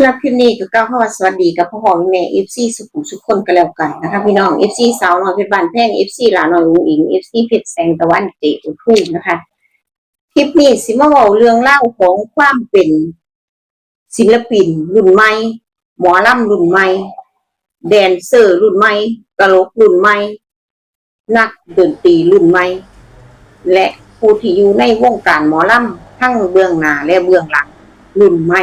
สำหรับคลิปนี้ก็กล่าวคำว่าสวัสดีกับพ่อพ่อแม่เอฟซีสุขุมสุขคนกันแล้วกันนะคะพี่น้องเอฟซีสาวน้อยเพชรบานแพงเอฟซีหลาน้อยอุ๋งอิงเอฟซีเพชรแสงตะวันเจอุทูนะคะคลิปนี้สิมาเว้าเรื่องเล่าของความเป็นศิลปิน รุ่นใหม่ หมอลำรุ่นใหม่ แดนเซอร์รุ่นใหม่ตลกรุ่นใหม่ นักดนตรีรุ่นใหม่ และผู้ที่อยู่ในวงการหมอลำทั้งเบื้องหน้าและเบื้องหลังรุ่นใหม่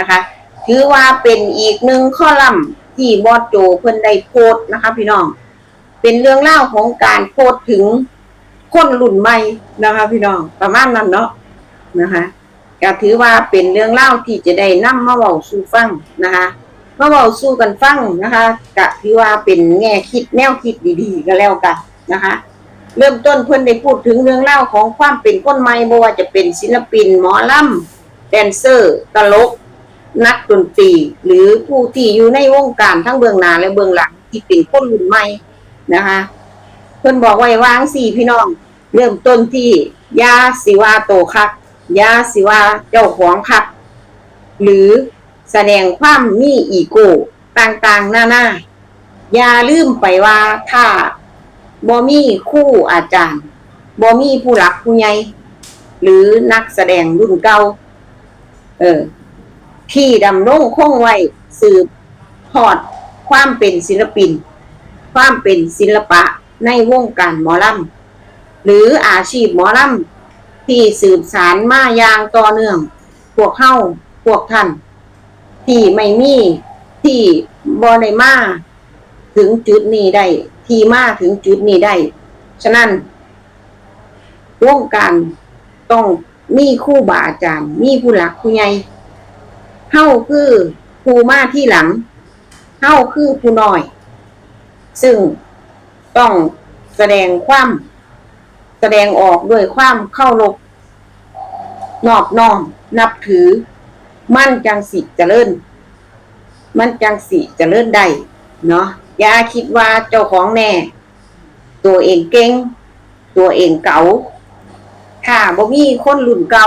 นะคะ ถือว่าเป็นอีกหนึ่งข้อลัมน์ที่บอสโจเพิ่นได้โพสต์นะคะ พี่น้อง เป็นเรื่องเล่าของการโพสต์ถึงคนรุ่นใหม่นะคะ พี่น้องประมาณนั้นเนาะนะคะก็ถือว่าเป็นเรื่องเล่าที่จะได้นํมาเว้าสู่ฟังนะคะมาเว้าสู่กันฟังนะคะก็ถือว่าเป็นแง่คิดแนวคิดดีๆก็แล้วกันนะคะ เริ่มต้นเพิ่นได้พูดถึงเรื่องเล่าของความเป็นคนใหม่บ่ว่าจะเป็นศิลปินหมอลำแดนเซอร์ตลก นักดนตรีหรือผู้ที่อยู่ในวงการทั้งเบื้องหน้าและเบื้องหลังที่เป็นคนรุ่นใหม่นะคะเพิ่นบอกไว้วางสี่พี่น้อง เริ่มต้นที่ยาสิวาโตคักยาสิวาเจ้าของคักหรือแสดงความมีอีโก้ต่างๆหน้าหน้าอย่าลืมไปว่าถ้าบ่มีคู่อาจารย์บ่มีผู้หลักผู้ใหญ่หรือนักแสดงรุ่นเก่าเออ ที่ดำรงคงไว้สืบทอดความเป็นศิลปิน ความเป็นศิลปะในวงการหมอลำหรืออาชีพหมอลำที่สืบสารมาอย่างต่อเนื่อง พวกเข้าพวกท่าน ที่ไม่มีที่บอได้มาถึงจุดนี้ได้ ที่มาถึงจุดนี้ได้ ฉะนั้นวงการต้องมีคู่บาอาจารย์ มีผู้หลักผู้ใหญ่ เฮาคือผู้มาที่หลังเฮาคือผู้น้อย ซึ่งต้องแสดงความแสดงออกด้วยความเข้ารบนอบน้อมนับถือ มั่นจังสิจเจริญ มั่นจังสิจเจริญได้เนาะอย่าคิดว่าเจ้าของแน่ ตัวเองเก่ง ตัวเองเก๋าถ้าบ่มีคนรุ่นเก่า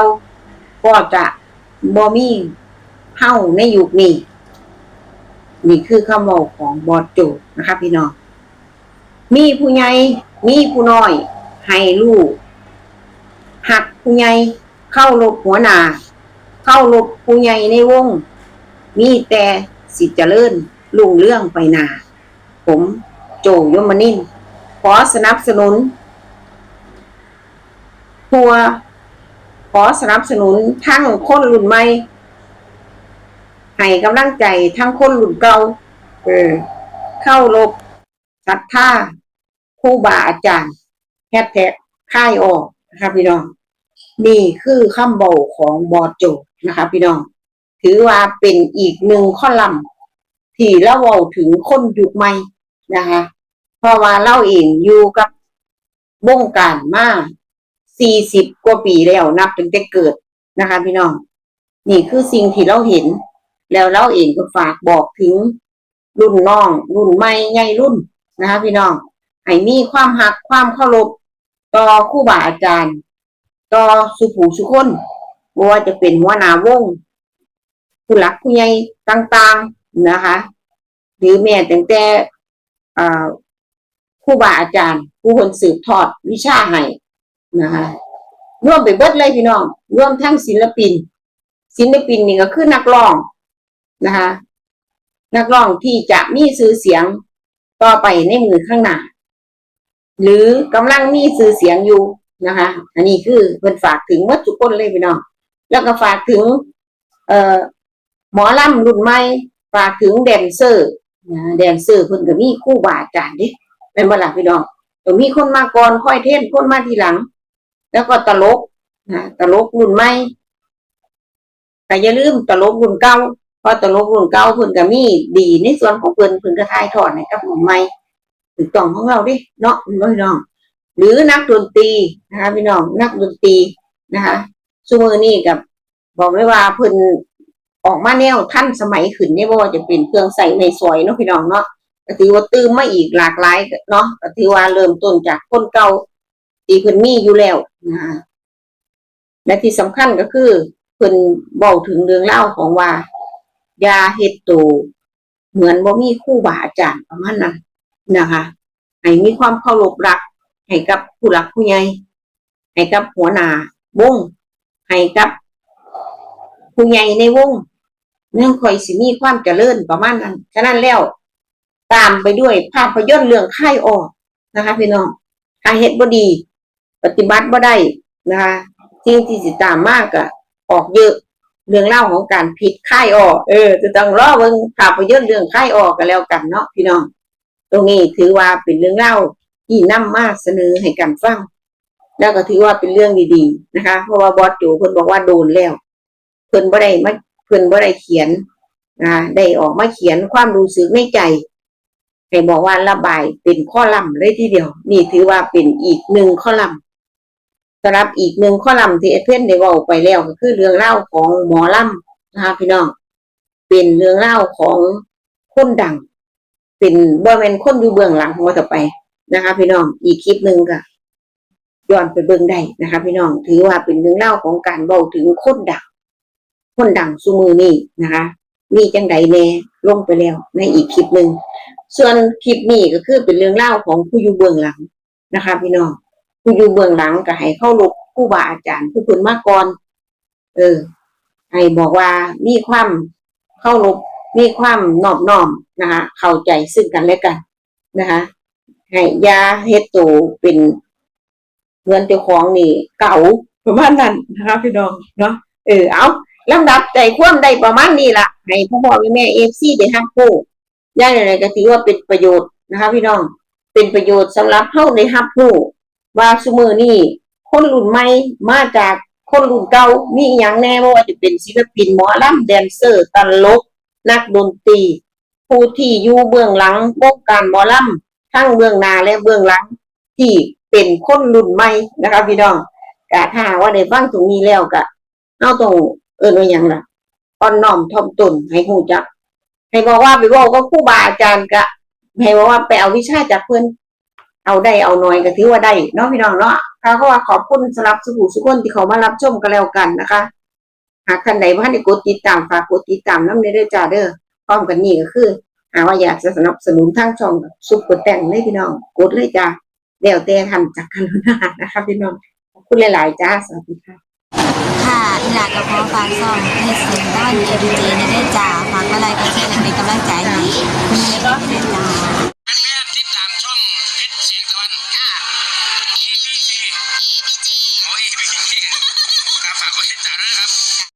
ก็จะบ่มี เฮ้าในยุคนี้นี่คือคำบอกของบอดโจนะคะพี่น้อง มีผู้ใหญ่ มีผู้น้อย ให้ลูก หักผู้ใหญ่ เข้ารบหัวหน้าเข้ารบผู้ใหญ่ในวง มีแต่สิจเจริญลุงเรื่องไปนา ผมโจยมนินขอสนับสนุนทัวร์ขอสนับสนุนทั้งคนรุ่นใหม่ ให้กำลังใจทั้งคนรุ่นเก่าเออเข้ารบศรัทธาครูบาอาจารย์แฮชแท็กค่ายออกนะคะพี่น้อง นี่คือคำบอกของบอโจนะคะพี่น้อง ถือว่าเป็นอีกหนึ่งข้อลัมน์ที่เล่าเว้าถึงคนยุคใหม่นะคะ เพราะว่าเล่าเองอยู่กับวงการมาสี่สิบกว่าปีแล้วนับตั้งแต่เกิดนะคะพี่น้อง นี่คือสิ่งที่เราเห็น แล้วเราเองก็ฝากบอกถึงรุ่นน้อง รุ่นใหม่ใหญ่รุ่นนะคะ พี่น้องให้มีความหักความเคารพต่อครูบาอาจารย์ ต่อสุผูสุคนบ่ว่าจะเป็นหัวหน้าวงผู้หลักผู้ใหญ่ต่างๆนะคะ หรือแม้แต่แต่อ่าครูบาอาจารย์ ผู้คนสืบทอดวิชาให้นะคะร่วมไปเบิดเลยพี่น้องร่วมทั้งศิลปิน ศิลปินนี่ก็คือนักร้อง นะคะ นักร้องที่จะมีชื่อเสียงต่อไปในมือข้างหน้า หรือกำลังมีชื่อเสียงอยู่นะคะ อันนี้คือเพิ่นฝากถึงวัตถุกคนเลยพี่น้องแล้วก็ฝากถึง เอ่อหมอลำรุ่นใหม่ฝากถึงแดนเซอร์นะแดนเซอร์เพิ่นก็มีคู่บาอาจารย์ดิเป็นบล่ะพี่น้องต้องมีคนมาก่อนค่อยเทศน์คนมาทีหลัง แล้วก็ตลกนะตลกรุ่นใหม่แต่อย่าลืมตลกรุ่นเก่า พราะตลกรุ่นเก่าเพิ่นก็มีดีในส่วนของเพิ่นเพิ่นก็ถ่ายทอดให้กับรุ่ใหม่ถูกต้องของเราดิเนาะพี่น้อง หรือนักดนตรีนะคะพี่น้องนักดนตรีนะคะซุมือนี่กับบอกเลยว่าเพิ่นออกมาแนวท่านสมัยขึ้นเนี่ยบ่ว่าจะเป็นเครื่องใส่ในสวยเนาะพี่น้องเนาะก็ถือว่าตื้มมาอีกหลากหลายเนาะก็ถือว่าเริ่มต้นจากคนเก่าที่เพิ่นมีอยู่แล้วนะคะและที่สำคัญก็คือเพิ่นบอกถึงเรื่องเล่าของว่า ยาเฮ็ดโตวเหมือนบ่มีครูบาอาจารย์ประมาณนั้นนะคะให้มีความเคารพรักให้กับผู้หลักผู้ใหญ่ให้กับหัวหน้าวงให้กับผู้ใหญ่ในวงเนื่องคอยสิมีความเจริญประมาณนั้นฉะนั้นแล้วตามไปด้วยภาพยนตร์เรื่องค่ายออกนะคะพี่น้องถ้าเฮ็ดบ่ดี ปฏิบัติบ่ได้นะคะสิ่งที่สิตามมากก็ออกเยอะ เรื่องเล่าของการผิดค่ายออก เออ จะต้องรอเบิ่งภาพยนตร์เรื่องค่ายออกกันแล้วกันเนาะพี่น้อง ตรงนี้ถือว่าเป็นเรื่องเล่าที่นำมาเสนอให้กันฟัง แล้วก็ถือว่าเป็นเรื่องดีๆนะคะ เพราะว่าบอสโจเพิ่นบอกว่าโดนแล้ว เพิ่นบ่ได้มาเพิ่นบ่ได้เขียนอ่าได้ออกมาเขียนความรู้สึกในใจให้บอกว่าระบายเป็นข้อลัมน์เลยทีเดียว นี่ถือว่าเป็นอีกหนึ่งข้อลัมน์ สำหรับอีกหนึ่งข้อลัมที่เอเพ่นได้ว่าไปแล้วก็คือเรื่องเล่าของหมอลัมนะคะพี่น้อง เป็นเรื่องเล่าของคนดัง เป็นบ่แม่นคนอยู่เบื้องหลังของว่าต่อไปนะคะ พี่น้องอีกคลิปหนึ่งก็ย้อนไปเบิ่งได้นะคะ พี่น้องถือว่าเป็นเรื่องเล่าของการเว้าถึงคนดัง คนดังซุมือนี่นะคะมีจังใดแน่ลงไปแล้วในอีกคลิปหนึ่งส่วนคลิปนี้ก็คือเป็นเรื่องเล่าของผู้อยู่เบื้องหลังนะคะ พี่น้อง ผู้อยู่เบื้องหลังก็ให้เข้ารบผู้บาอาจารย์ผู้คุณมาก่อน เออ ให้บอกว่ามีความเข้ารบมีความนอบน้อมนะคะเข้าใจซึ่งกันและกันนะคะให้ยาเฮ็ดตวเป็นเงินเจ้าของนี่เก่าประมาณนั้นนะคะพี่น้องเนาะเออเอาลำดับใจความได้ประมาณนี้ละให้พ่อพ่อแม่เอฟซีได้รับรู้ย่างไรก็ถือว่าเป็นประโยชน์นะคะพี่น้องเป็นประโยชน์สำหรับเฮาในฮับผู้ ว่าซุมือนี่คนรุ่นใหม่มาจากคนรุ่นเก่ามีอย่างแน่ว่าจะเป็นศิลปินหมอลำแดนเซอร์ตลก นักดนตรี ผู้ที่อยู่เบื้องหลังวงการหมอลำทั้งเบื้องหน้าและเบื้องหลัง ที่เป็นคนรุ่นใหม่นะคะพี่น้องกะถ้าว่าได้ฟังตรงนี้แล้วก็เฮาต้องเอิ้นว่าหยังล่ะอ่อนน้อมถ่อมตนให้ฮู้จักให้บอกว่าไปบอกก็ครู่บาอาจารย์ก็ให้บอกว่าไปเอาวิชาจากเพื่อน เอาได้เอาน้อยก็ถือว่าได้เนาะพี่น้องเนาะค่ะก็ว่าขอบคุณสำหรับสุขุสุขคนที่เขามารับชมกันแล้วกันนะคะ หากท่านใดว่าได้กดติดตามฝากกดติดตามน้ำในเด้อจ้าเด้อพร้อมกันนี่ก็คือหาว่าอยากจะสนับสนุนทางช่องซุปกดแต่งเลยพี่น้องกดเลยจ้าเดี๋ยวแต่ทำจากกันนานะคะพี่น้องขอบคุณหลาย ๆ จ้าสวัสดีค่ะค่ะอีหลากกับพ่อฝากซ่องให้เสียงด้านเอดีเจในได้จ่าฝากอะไรก็แชร์และเป็นกำลังใจให้คุณแม่ได้จ่า EPG โอ้ย EPG ครฝากกิดตามนะครับ